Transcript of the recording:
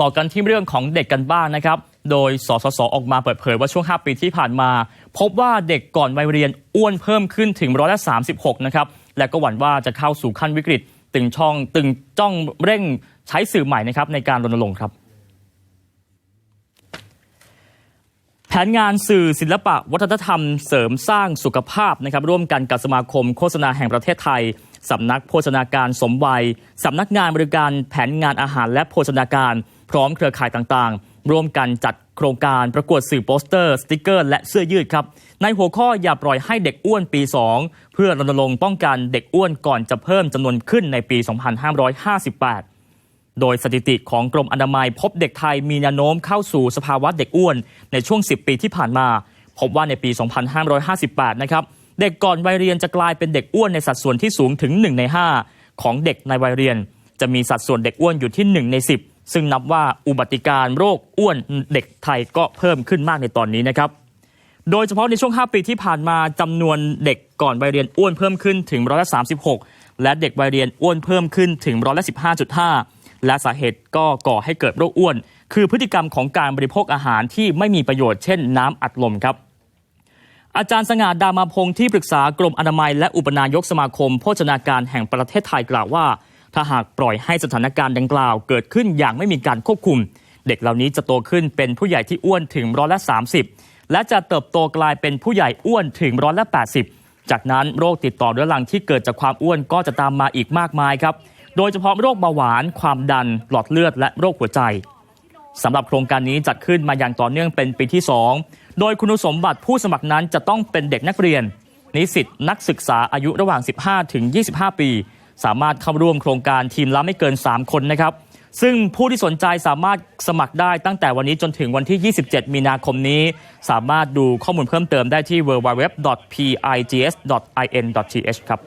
ต่อกันที่เรื่องของเด็กกันบ้างนะครับ โดยสสสออกมาเปิดเผยว่าช่วง 5 ปีที่ผ่านมา พบว่าเด็กก่อนวัยเรียนอ้วนเพิ่มขึ้นถึงร้อยละ36 นะครับ และก็หวั่นว่าจะเข้าสู่ขั้นวิกฤต ตึงช่องตึงจ้องเร่งใช้สื่อใหม่นะครับในการรณรงค์ครับ แผนงานสื่อศิลปะวัฒนธรรมเสริมสร้างสุขภาพนะครับร่วมกันกับสมาคมโฆษณาแห่งประเทศไทยสำนักโภชนาการสมวัยสำนักงานบริการแผนงานอาหารและโภชนาการ พร้อมเครือข่ายต่างๆ ร่วมกันจัดโครงการประกวดสื่อโปสเตอร์ สติกเกอร์ และเสื้อยืดครับ ในหัวข้ออย่าปล่อยให้เด็กอ้วนปี 2 เพื่อรณรงค์ป้องกันเด็กอ้วนก่อนจะเพิ่มจำนวนขึ้นในปี 2558โดยสถิติของกรมอนามัยพบเด็กไทยมีแนวโน้มเข้าสู่สภาวะเด็กอ้วน ในช่วง 10 ปีที่ผ่านมา พบว่าในปี 2558 นะครับ เด็กก่อนวัยเรียนจะกลายเป็นเด็กอ้วนในสัดส่วนที่สูงถึง 1 ใน 5 ของเด็กในวัยเรียน จะมีสัดส่วนเด็กอ้วนอยู่ที่ 1 ใน 10 ซึ่งนับว่าอุบัติการโรคอ้วนเด็กไทยก็เพิ่มขึ้นมากในตอนนี้นะครับ โดยเฉพาะในช่วง 5 ปีที่ผ่านมาจำนวนเด็กก่อนวัยเรียนอ้วนเพิ่มขึ้นถึงร้อยละ36 และเด็กวัยเรียนอ้วนเพิ่มขึ้นถึงร้อยละ15.5 และสาเหตุก็ก่อให้เกิดโรคอ้วน คือพฤติกรรมของการบริโภคอาหารที่ไม่มีประโยชน์เช่น น้ำอัดลมครับอาจารย์สง่าดามาพงศ์ที่ปรึกษากรมอนามัยและอุปนายกสมาคมโภชนาการแห่งประเทศไทยกล่าวว่า ถ้าหากปล่อยให้สถานการณ์ดังกล่าว เกิดขึ้นอย่างไม่มีการควบคุม เด็กเหล่านี้จะโตขึ้นเป็นผู้ใหญ่ที่อ้วนถึงร้อยละ 30 และจะเติบโตกลายเป็นผู้ใหญ่อ้วนถึงร้อยละ 80 จากนั้นโรคติดต่อเรื้อรังที่เกิดจากความอ้วนก็จะตามมาอีกมากมายครับ โดยเฉพาะโรคเบาหวาน ความดัน หลอดเลือด และโรคหัวใจสำหรับโครงการนี้จัดขึ้นมาอย่างต่อเนื่องเป็นปีที่ 2 โดยคุณสมบัติผู้สมัครนั้นจะต้องเป็นเด็กนักเรียน นิสิตนักศึกษาอายุระหว่าง 15 ถึง 25 ปี สามารถเข้าร่วมโครงการทีมละไม่เกิน 3 คนนะครับ ซึ่งผู้ที่สนใจสามารถสมัครได้ตั้งแต่วันนี้จนถึงวันที่ 27 มีนาคมนี้ สามารถดูข้อมูลเพิ่มเติมได้ที่ www.pigs.in.th ครับ